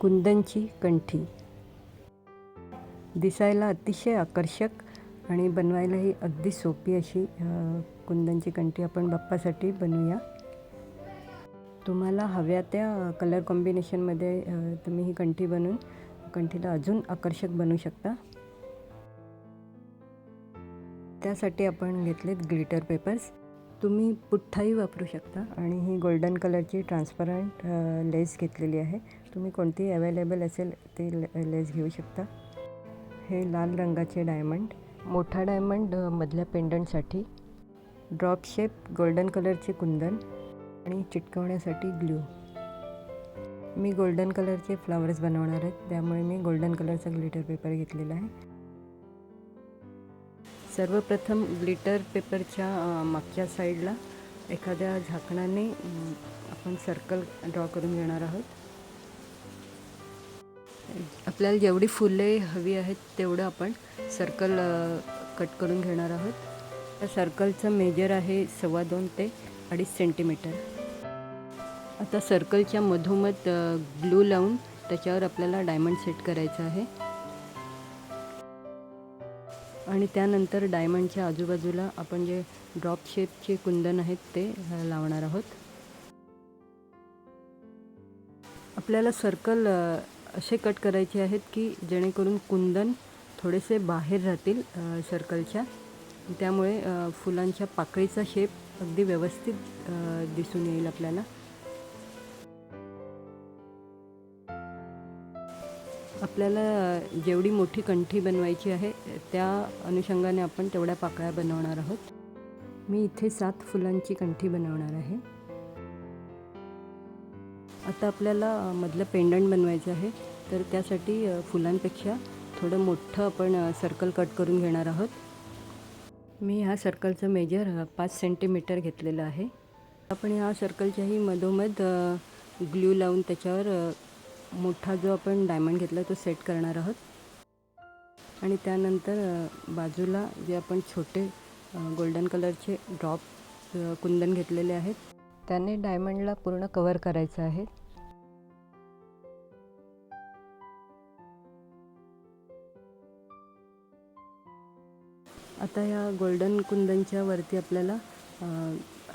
कुंदनची कंठी. दिसायला अतिशय आकर्षक आणि बनवायलाही अगदी सोपी अशी कुंदनची कंठी आपण बाप्पासाठी बनवूया. तुम्हाला हव्या त्या कलर कॉम्बिनेशनमध्ये तुम्ही ही कंठी बनवून कंठीला अजून आकर्षक बनवू शकता. त्यासाठी आपण घेतलेत ग्लिटर पेपर्स तुम्ही पुठ्ठाही वापरू शकता. आणि ही गोल्डन कलरची ट्रान्सपरंट लेस घेतलेली आहे. तुम्ही कोणतीही अवेलेबल असेल ते लेस घेऊ शकता. हे लाल रंगाचे डायमंड. मोठा डायमंड मधल्या पेंडंटसाठी. ड्रॉप शेप गोल्डन कलरचे कुंदन. आणि चिटकवण्यासाठी ग्लू. मी गोल्डन कलरचे फ्लावर्स बनवणार आहेत त्यामुळे मी गोल्डन कलरचा ग्लिटर पेपर घेतलेला आहे. सर्वप्रथम ग्लिटर पेपरच्या मागच्या साईडला एखाद्या झाकणाने आपण सर्कल ड्रॉ करून घेणार आहोत. आपल्याला जेवढी फुले हवी आहेत तेवढं आपण सर्कल कट करून घेणार आहोत. त्या सर्कलचं मेजर आहे सव्वा दोन ते अडीच सेंटीमीटर. आता सर्कलच्या मधोमध ग्लू लावून त्याच्यावर आपल्याला डायमंड सेट करायचं आहे. आणि त्यानंतर डायमंडच्या आजूबाजूला आपण जे ड्रॉप शेपचे कुंदन आहेत ते लावणार आहोत. आपल्याला सर्कल असे कट करायचे आहेत की जेणेकरून कुंदन थोडेसे बाहेर राहतील सर्कलच्या. त्यामुळे फुलांच्या पाकळीचा शेप अगदी व्यवस्थित दिसून येईल आपल्याला. आपल्याला जेवढी मोठी कंठी बनवायची आहे त्या अनुषंगाने आपण तेवढ्या पाकळ्या बनवणार आहोत. मी इथे सात फुलांची कंठी बनवणार आहे. आता आपल्याला मधलं पेंडंट बनवायचं आहे तर त्यासाठी फुलांपेक्षा थोडं मोठं आपण सर्कल कट करून घेणार आहोत. मी ह्या सर्कलचं मेजर पाच सेंटीमीटर घेतलेलं आहे. आपण ह्या सर्कलच्याही मधोमध ग्ल्यू लावून त्याच्यावर मोठा जो आपण डायमंड घेतला तो सेट करणार आहोत. आणि त्यानंतर बाजूला जे आपण छोटे गोल्डन कलरचे ड्रॉप कुंदन घेतलेले आहेत. त्याने डायमंडला पूर्ण कवर करायचं आहे. आता या गोल्डन कुंदनच्या वरती आपल्याला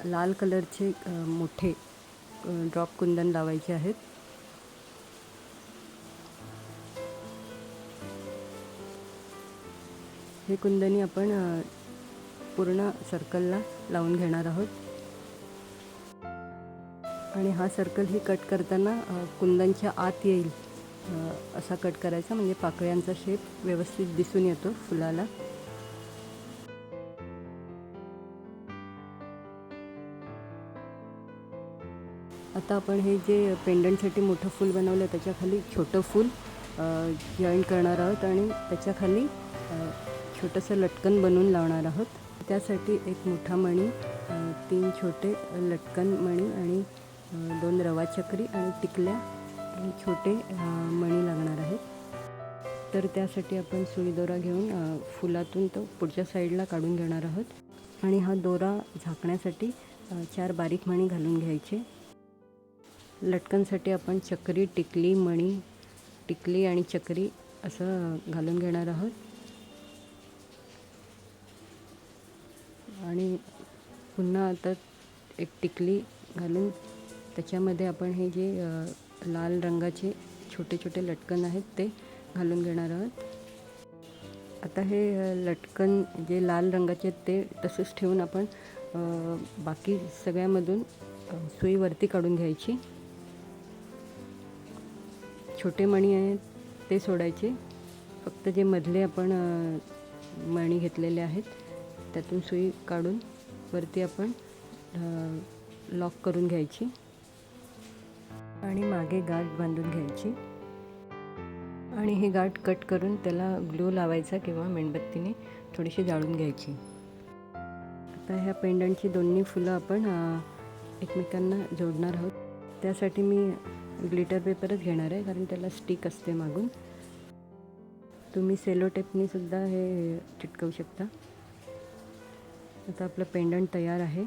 लाल कलरचे मोठे ड्रॉप कुंदन लावायचे आहेत. हे कुंदनी आपण पूर्ण सर्कलला लावून घेणार आहोत. आणि हा सर्कल ही कट करताना कुंदांच्या कुंदनच्या आत येईल. असा कट करायचा म्हणजे पाकळ्यांचा शेप व्यवस्थित दिसून येतो फुलाला. आता आपण हे जे पेंडंटसाठी मोठं फूल बनवलं त्याच्याखाली छोटं फूल जॉईन करणार आहोत. आणि त्याच्याखाली छोटंसं लटकन बनवून लावणार आहोत. त्यासाठी एक मोठा मणी तीन छोटे लटकन मणी आणि दोन रवा चक्री आणि टिकल्या छोटे मणी लागणार आहेत. तर त्यासाठी आपण सुई दोरा घेऊन फुलातून तो पुढच्या साईडला काढून घेणार आहोत. आणि हा दोरा झाकण्यासाठी चार बारीक मणी घालून घ्यायचे. लटकनसाठी आपण चक्री टिकली मणी टिकली आणि चक्री असं घालून घेणार आहोत. आणि पुन्हा आता एक टिकली घालून त्याच्यामध्ये आपण हे जे लाल रंगाचे छोटे छोटे लटकन आहेत ते घालून घेणार आहोत. आता हे लटकन जे लाल रंगाचे आहेत ते तसंच ठेवून आपण बाकी सगळ्यामधून सुई वरती काढून घ्यायची. छोटे मणी आहेत ते सोडायचे. फक्त जे मधले आपण मणी घेतलेले आहेत त्यातून सुई काढून वरती आपण लॉक करून घ्यायची. आणि मागे गाठ बांधून घ्यायची. आणि ही गाठ कट करून त्याला ग्लू लावायचा किंवा मेणबत्तीने थोडीशी जाळून घ्यायची. आता ह्या पेंडंटची दोन्ही फुलं आपण एकमेकांना जोडणार आहोत. त्यासाठी मी ग्लिटर पेपरच घेणार आहे कारण त्याला स्टिक असते मागून. तुम्ही सेलो टेपनीसुद्धा हे चिटकवू शकता. आता आपलं पेंडंट तयार आहे.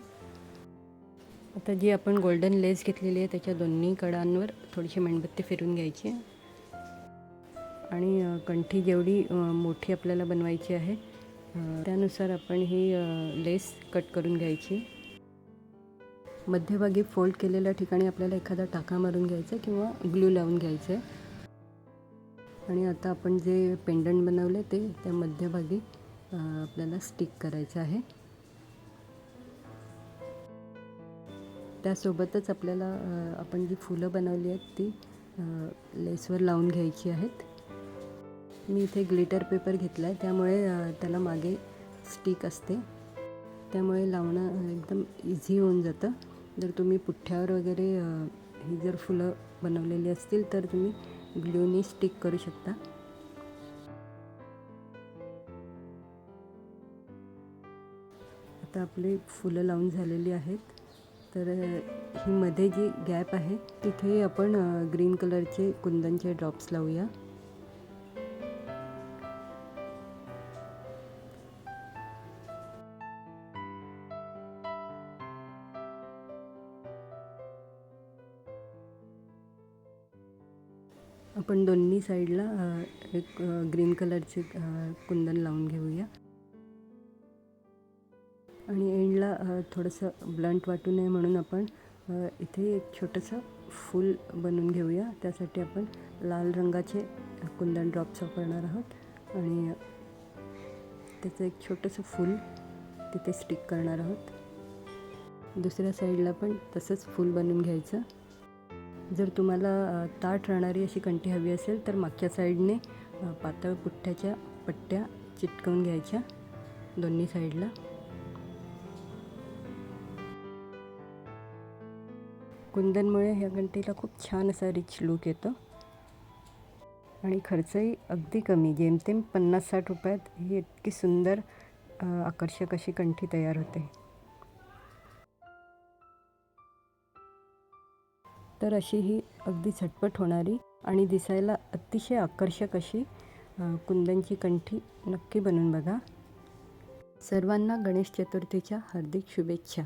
आता जी आपण गोल्डन लेस घेतलेली आहे त्याच्या दोन्ही कडांवर थोडीशी मेणबत्ती फिरून घ्यायची. आणि कंठी जेवढी मोठी आपल्याला बनवायची आहे त्यानुसार आपण ही लेस कट करून घ्यायची. मध्यभागी फोल्ड केलेल्या ठिकाणी आपल्याला एखादा टाका मारून घ्यायचा आहे किंवा ग्लू लावून घ्यायचं. आहे आणि आता आपण जे पेंडंट बनवले ते त्या मध्यभागी आपल्याला स्टिक करायचं आहे. त्यासोबतच आपल्याला आपण जी फुलं बनवली आहेत ती लेसवर लावून घ्यायची आहेत. मी इथे ग्लिटर पेपर घेतला आहे त्यामुळे त्याला मागे स्टिक असते. त्यामुळे लावणं एकदम इझी होऊन जातं. जर तुम्ही पुठ्ठ्यावर वगैरे ही जर फुलं बनवलेली असतील तर तुम्ही ग्लूनी स्टिक करू शकता. आता आपली फुलं लावून झालेली आहेत. तर ही मध्ये जी गॅप आहे तिथे आपण ग्रीन कलरचे कुंदनचे ड्रॉप्स लावूया. आपण दोन्ही साईडला एक ग्रीन कलरचे कुंदन लावून घेऊया. आणि एंडला थोडंसं ब्लंट वाटू नये म्हणून आपण इथे एक छोटंसं फूल बनवून घेऊया. त्यासाठी आपण लाल रंगाचे कुंदन ड्रॉप्स वापरणार आहोत. आणि त्याचं एक छोटंसं फूल तिथे स्टिक करणार आहोत. दुसऱ्या साईडला पण तसंच फूल बनवून घ्यायचं. जर तुम्हाला ताट राहणारी अशी कंठी हवी असेल तर मागच्या साईडने पातळ पुठ्ठ्याच्या पट्ट्या चिटकवून घ्यायच्या दोन्ही साईडला. कुंदनमुळे ह्या घंटेला खूप छान असा रिच लूक येतो. आणि खर्चही अगदी कमी जेमतेम पन्नास साठ रुपयात ही इतकी सुंदर आकर्षक अशी कंठी तयार होते. तर अशी ही अगदी झटपट होणारी आणि दिसायला अतिशय आकर्षक अशी कुंदनची कंठी नक्की बनवून बघा. सर्वांना गणेश चतुर्थीच्या हार्दिक शुभेच्छा.